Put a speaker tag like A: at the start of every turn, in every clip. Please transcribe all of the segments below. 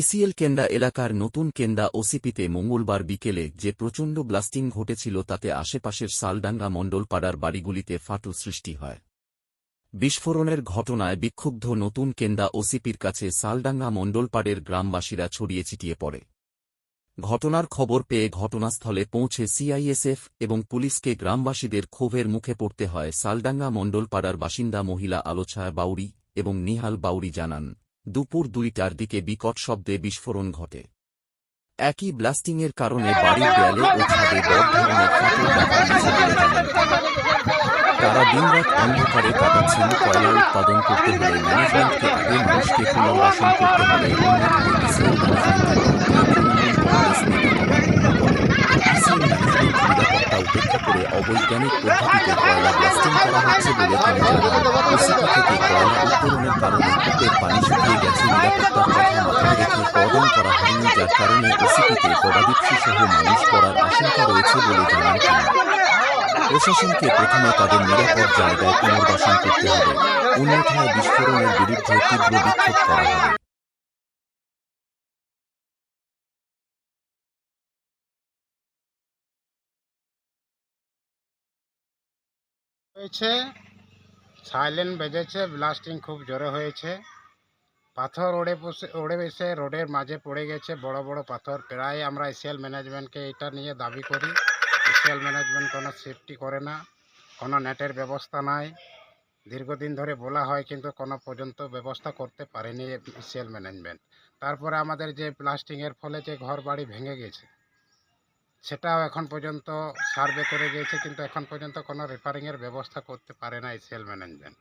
A: ECL Kenda এলাকার নতুন কেন্দা ওসিপিতে মঙ্গলবার বিকেলে যে প্রচণ্ড ব্লাস্টিং ঘটেছিল তাতে আশেপাশের সালডাঙ্গা মণ্ডলপাড়ার বাড়িগুলিতে ফাটল সৃষ্টি হয়। বিস্ফোরণের ঘটনায় বিক্ষুব্ধ নতুন কেন্দা ওসিপির কাছে সালডাঙ্গা মণ্ডলপাড়ের গ্রামবাসীরা ছড়িয়ে ছিটিয়ে পড়ে। ঘটনার খবর পেয়ে ঘটনাস্থলে পৌঁছে সিআইএসএফ এবং পুলিশকে গ্রামবাসীদের ক্ষোভের মুখে পড়তে হয় সালডাঙ্গা মণ্ডলপাড়ার বাসিন্দা মহিলা আলোছায়া বাউরি এবং নিহাল বাউরি জানান। দুপুর দুইটার দিকে বিকট শব্দে বিস্ফোরণ ঘটে একই ব্লাস্টিংয়ের কারণে বাড়ির দেয়ালে ও ছাদে বড় ধরনের ফাটল দেখা দিয়েছে বলে জানান তারা দিনরাত অন্ধকারে কাটাচ্ছেন কয়লা উৎপাদন করতে হলে ম্যানেজমেন্টকে আগে মানুষকে পুনর্বাসন করতে হলে নিরাপত্তা উপেক্ষা করে অবৈজ্ঞানিক পদ্ধতিতে করা থেকে কয়লা উত্তোলনের কারণে কূপের পানি শুকিয়ে গেছে নিরাপত্তার কথা মাথায় করা হয়নি, যার কারণে ওসিপিতে গবাদিপশু সহ রয়েছে বলে জানান তিনি। প্রশাসনকে প্রথমে তাদের নিরাপদ জায়গায় পুনর্বাসন করতে হবে। অন্যথায় বিস্ফোরণের বিরুদ্ধে তীব্র বিক্ষোভ করা হবে।
B: হয়েছে। সাইলেন্ট বেজেছে ব্লাস্টিং খুব জোরে হয়েছে। পাথর ওড়ে বসে ওড়ে বসে রোডের মাঝে পড়ে গেছে, বড় বড় পাথর। প্রায় আমরা এশিয়াল ম্যানেজমেন্টকে এটা নিয়ে দাবি করি। এশিয়াল ম্যানেজমেন্ট কোনো সেফটি করে না, কোনো নেটের ব্যবস্থা নাই। দীর্ঘদিন ধরে বলা হয় কিন্তু কোনো পর্যন্ত ব্যবস্থা করতে পারেনি এশিয়াল ম্যানেজমেন্ট তারপরে আমাদের যে ব্লাস্টিংয়ের ফলে যে ঘর বাড়ি ভেঙে গেছে সেটাও এখন পর্যন্ত সার্ভে করে গিয়েছে, কিন্তু এখন পর্যন্ত কোনো রিপেয়ারিংয়ের ব্যবস্থা করতে পারে না এসিএল ম্যানেজমেন্ট।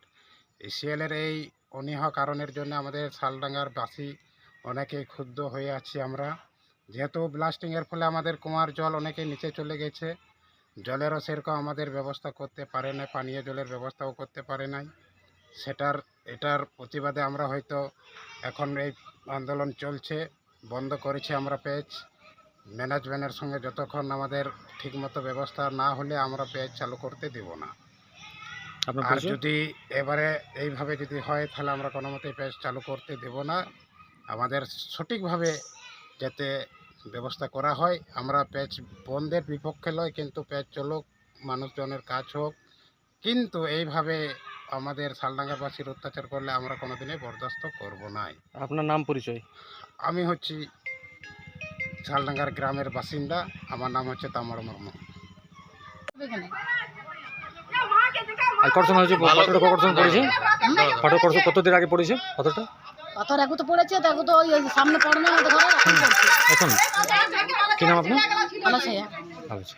B: এসিএলের এই অনীহ কারণের জন্য আমাদের শালডাঙ্গার বাসী অনেকেই ক্ষুব্ধ হয়ে আছি আমরা। যেহেতু ব্লাস্টিংয়ের ফলে আমাদের কুমার জল অনেকেই নিচে চলে গেছে, জলেরও সেরকম আমাদের ব্যবস্থা করতে পারে না পানীয় জলের ব্যবস্থাও করতে পারে নাই। সেটার, এটার প্রতিবাদে আমরা হয়তো এখন এই আন্দোলন চলছে, বন্ধ করেছি আমরা পেজ। ম্যানেজমেন্টের সঙ্গে যতক্ষণ আমাদের ঠিকমতো ব্যবস্থা না হলে আমরা পেজ চালু করতে দেব না। আর যদি এবারে এইভাবে যদি হয় তাহলে আমরা কোনো মতেই পেজ চালু করতে দেব না। আমাদের সঠিকভাবে যাতে ব্যবস্থা করা হয় আমরা পেজ বন্ধের বিপক্ষে নয় কিন্তু পেজ চলুক মানুষজনের কাজ হোক। কিন্তু এইভাবে আমাদের শালডাঙ্গাবাসীর অত্যাচার করলে আমরা কোনোদিনই বরদাস্ত করব নাই।
C: আপনার নাম পরিচয়?
B: আমি হচ্ছি শালডাঙ্গার গ্রামের বাসিন্দা। আমার নাম হচ্ছে তামর মর্ম।
D: এখানে
C: আর কত সময় হয়েছে পাথরটা কত সময় পড়েছে পাথর কত কত দিন আগে পড়েছে পাথরটা?
D: পাথর একু তো পড়েছে তো একু তো ওই ওই সামনে পড়ে না
C: এখন কি নাম আপনার?
D: ভালো আছে
C: আচ্ছা